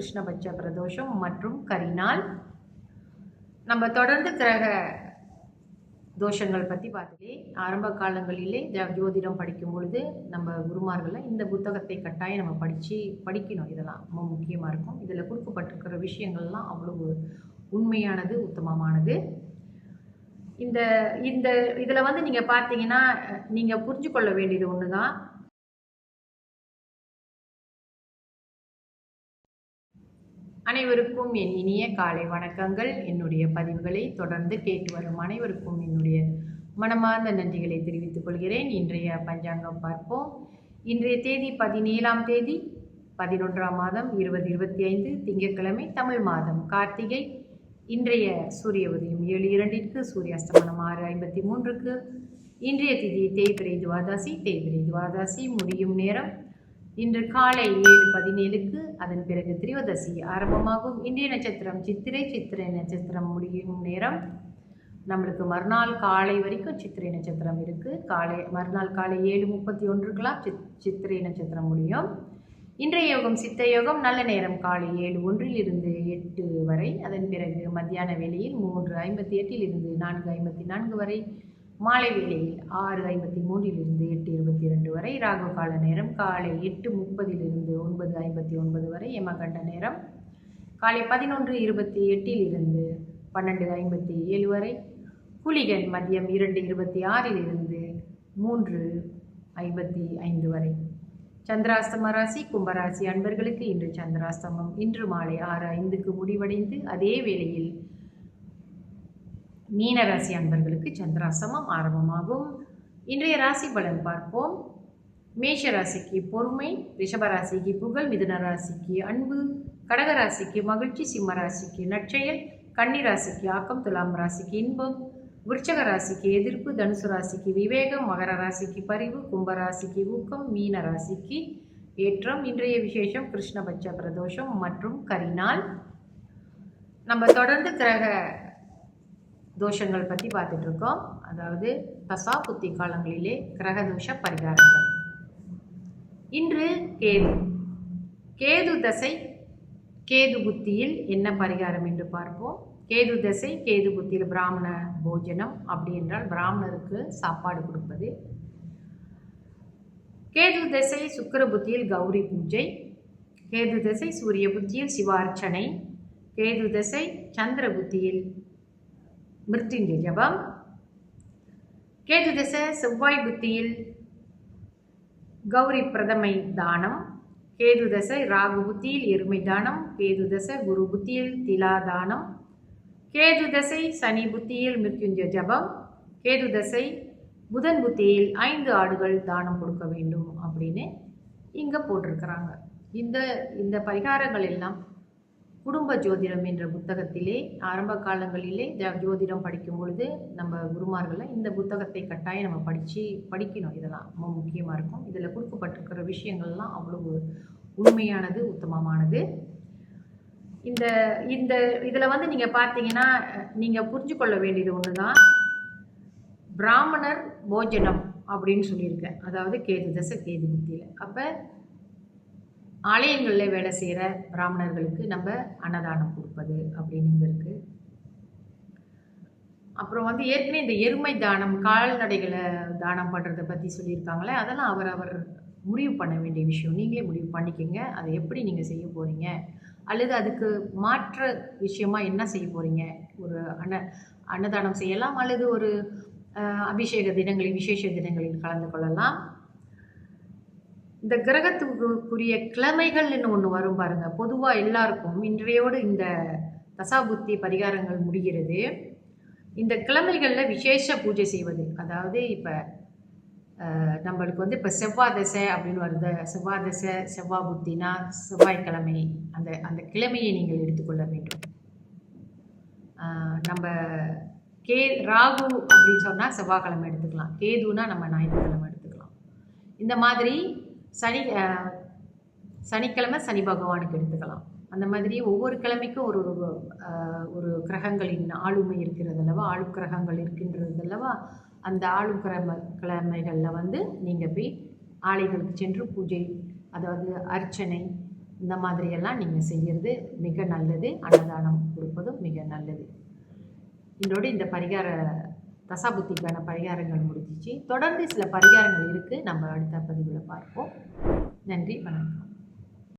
கிருஷ்ணபட்ச பிரதோஷம் மற்றும் கரிநாள் நம்ம தொடர்ந்து கிரக தோஷங்கள் பற்றி பார்த்துட்டே ஆரம்ப காலங்களிலே ஜோதிடம் படிக்கும் பொழுது நம்ம குருமார்களை இந்த புத்தகத்தை கட்டாயம் நம்ம படித்து படிக்கணும். இதெல்லாம் ரொம்ப முக்கியமாக இருக்கும். இதில் கொடுக்கப்பட்டிருக்கிற விஷயங்கள்லாம் அவ்வளவு உண்மையானது உத்தமமானது. இந்த இந்த இதில் வந்து நீங்கள் பார்த்தீங்கன்னா நீங்கள் புரிஞ்சு கொள்ள வேண்டியது ஒன்று தான் அனைவருக்கும் என் இனிய காலை வணக்கங்கள். என்னுடைய பதிவுகளை தொடர்ந்து கேட்டு வரும் அனைவருக்கும் என்னுடைய மனமார்ந்த நன்றிகளை தெரிவித்துக் கொள்கிறேன். இன்றைய பஞ்சாங்கம் பார்ப்போம். இன்றைய தேதி பதினேழாம் தேதி பதினொன்றாம் மாதம் இருபது இருபத்தி ஐந்து திங்கட்கிழமை தமிழ் மாதம். கார்த்திகை இன்றைய சூரிய உதயம் ஏழு இரண்டிற்கு சூரிய அஸ்தமனம் ஆறு ஐம்பத்தி மூன்றுக்கு. இன்றைய திதி தேய்பிரை துவாதாசி தேய்பிரை துவாதாசி முடியும் நேரம் இன்று காலை ஏழு பதினேழுக்கு அதன் பிறகு திரிவதசி ஆரம்பமாகும். இந்திய நட்சத்திரம் சித்திரை சித்திரை நட்சத்திரம் முடியும் நேரம். நம்மளுக்கு மறுநாள் காலை வரைக்கும் சித்திரை நட்சத்திரம் இருக்குது காலை மறுநாள் காலை ஏழு முப்பத்தி ஒன்றுக்கெல்லாம் சித் சித்திரை நட்சத்திரம் முடியும். இன்றைய யோகம் சித்த யோகம் நல்ல நேரம் காலை ஏழு ஒன்றில் இருந்து எட்டு வரை. அதன் பிறகு மத்தியான வேளையில் மூன்று ஐம்பத்தி எட்டில் இருந்து நான்கு ஐம்பத்தி நான்கு வரை. மாலை வேளையில் ஆறு ஐம்பத்தி மூன்றிலிருந்து எட்டு இருபத்தி இரண்டு வரை ராகு கால நேரம் காலை எட்டு முப்பதிலிருந்து ஒன்பது ஐம்பத்தி ஒன்பது வரை யமகண்ட நேரம் காலை பதினொன்று இருபத்தி எட்டில் இருந்து பன்னெண்டு ஐம்பத்தி ஏழு வரை குளிகன் மதியம் இரண்டு இருபத்தி ஆறிலிருந்து மூன்று ஐம்பத்தி ஐந்து வரை. சந்திராஸ்தம ராசி கும்பராசி அன்பர்களுக்கு இன்று சந்திராஸ்தமம் இன்று மாலை ஆறு ஐந்துக்கு முடிவடைந்து அதே வேளையில் மீனராசி அன்பர்களுக்கு சந்திராசமம் ஆரம்பமாகும். இன்றைய ராசி பலன் பார்ப்போம். மேஷ ராசிக்கு பொறுமை ரிஷபராசிக்கு புகழ் மிதுன ராசிக்கு அன்பு கடக ராசிக்கு மகிழ்ச்சி சிம்ம ராசிக்கு நற்செயல் கன்னி ராசிக்கு ஆக்கம் துலாம் ராசிக்கு இன்பம் விருச்சக ராசிக்கு எதிர்ப்பு தனுசு ராசிக்கு விவேகம் மகர ராசிக்கு பரிவு கும்ப ராசிக்கு ஊக்கம் மீன ராசிக்கு ஏற்றம். இன்றைய விசேஷம் கிருஷ்ணபட்ச பிரதோஷம் மற்றும் கரிநாள். நம்ம தொடர்ந்து கிரக தோஷங்கள் பற்றி பார்த்துட்டு இருக்கோம் அதாவது தசா புத்தி காலங்களிலே கிரகதோஷ பரிகாரங்கள். இன்று கேது. கேது தசை கேது புத்தியில் என்ன பரிகாரம் என்று பார்ப்போம். கேது தசை கேது புத்தியில் பிராமண போஜனம் அப்படி என்றால் பிராமணருக்கு சாப்பாடு கொடுப்பது. கேது தசை சுக்கிர புத்தியில் கௌரி பூஜை. கேது தசை சூரிய புத்தியில் சிவார்ச்சனை. கேது தசை சந்திர புத்தியில் மிருத்யுஞ்சய ஜபம் கேது திசை செவ்வாய் புத்தியில் கௌரி பிரதமை தானம். கேது தசை ராகு புத்தியில் எருமை தானம். கேது தசை குரு புத்தியில் திலா தானம். கேது தசை சனி புத்தியில் மிருத்யுஞ்ச ஜபம். கேது தசை புதன் புத்தியில் ஐந்து ஆடுகள் தானம் கொடுக்க வேண்டும் அப்படின்னு இங்கே போட்டிருக்கிறாங்க. இந்த இந்த பரிகாரங்கள் எல்லாம் குடும்ப ஜோதிடம் என்ற புத்தகத்திலே ஆரம்ப காலங்களிலே ஜ- ஜோதிடம் படிக்கும் பொழுது நம்ம குருமார்களை இந்த புத்தகத்தை கட்டாயம் நம்ம படித்து படிக்கணும். இதெல்லாம் ரொம்ப முக்கியமாக இருக்கும். இதில் கொடுக்கப்பட்டிருக்கிற விஷயங்கள்லாம் அவ்வளவு உண்மையானது உத்தமமானது. இந்த இந்த இதில் வந்து நீங்கள் பார்த்தீங்கன்னா நீங்கள் புரிஞ்சு கொள்ள வேண்டியது ஒன்று தான் பிராமணர் போஜனம் அப்படின்னு சொல்லியிருக்கேன் அதாவது கேது தசை கேது புத்தியில். அப்போ ஆலயங்களில் வேலை செய்கிற பிராமணர்களுக்கு நம்ம அன்னதானம் கொடுப்பது அப்படின்னு இங்க இருக்கு. அப்புறம் வந்து ஏற்கனவே இந்த எருமை தானம் கால்நடைகளை தானம் பண்ணுறதை பற்றி சொல்லியிருக்காங்களே அதெல்லாம் அவர் அவர் முடிவு பண்ண வேண்டிய விஷயம். நீங்களே முடிவு பண்ணிக்கோங்க. அதை எப்படி நீங்கள் செய்ய போகிறீங்க அல்லது அதுக்கு மாற்ற விஷயமா என்ன செய்ய போகிறீங்க ஒரு அன்ன அன்னதானம் செய்யலாம் அல்லது ஒரு அபிஷேக தினங்களில் விசேஷ தினங்களில் கலந்து கொள்ளலாம். இந்த கிரகத்துக்குரிய கிழமைகள்னு ஒன்று வரும் பாருங்க. பொதுவாக எல்லாருக்கும் இன்றையோடு இந்த தசாபுத்தி பரிகாரங்கள் முடிகிறது. இந்த கிழமைகளில் விசேஷ பூஜை செய்வது. அதாவது இப்போ நம்மளுக்கு வந்து இப்போ செவ்வாய் தசை அப்படின்னு வருது. செவ்வாய் தசை செவ்வாய் புத்தினா செவ்வாய்க்கிழமை. அந்த அந்த கிழமையை நீங்கள் எடுத்துக்கொள்ள வேண்டும். நம்ம கே ராகு அப்படின்னு சொன்னால் செவ்வாய்க்கிழமை எடுத்துக்கலாம். கேதுனா நம்ம ஞாயிற்றுக்கிழமை எடுத்துக்கலாம். இந்த மாதிரி சனி சனிக்கிழமை சனி பகவானுக்கு எடுத்துக்கலாம். அந்த மாதிரி ஒவ்வொரு கிழமைக்கும் ஒரு ஒரு ஒரு கிரகங்களின் ஆளுமை இருக்கிறது அல்லவா ஆளு கிரகங்கள் இருக்கின்றது அல்லவா அந்த ஆளும் கிழமை கிழமைகளில் வந்து நீங்கள் போய் ஆலைகளுக்கு சென்று பூஜை அதாவது அர்ச்சனை இந்த மாதிரியெல்லாம் நீங்கள் செய்கிறது மிக நல்லது. அன்னதானம் கொடுப்பதும் மிக நல்லது. இதோடு இந்த பரிகார தசாபுத்திக்கான பரிகாரங்கள் முடிஞ்சிச்சு. தொடர்ந்து சில பரிகாரங்கள் இருக்குது நம்ம அடுத்த பதிவில் பார்ப்போம். நன்றி வணக்கம்.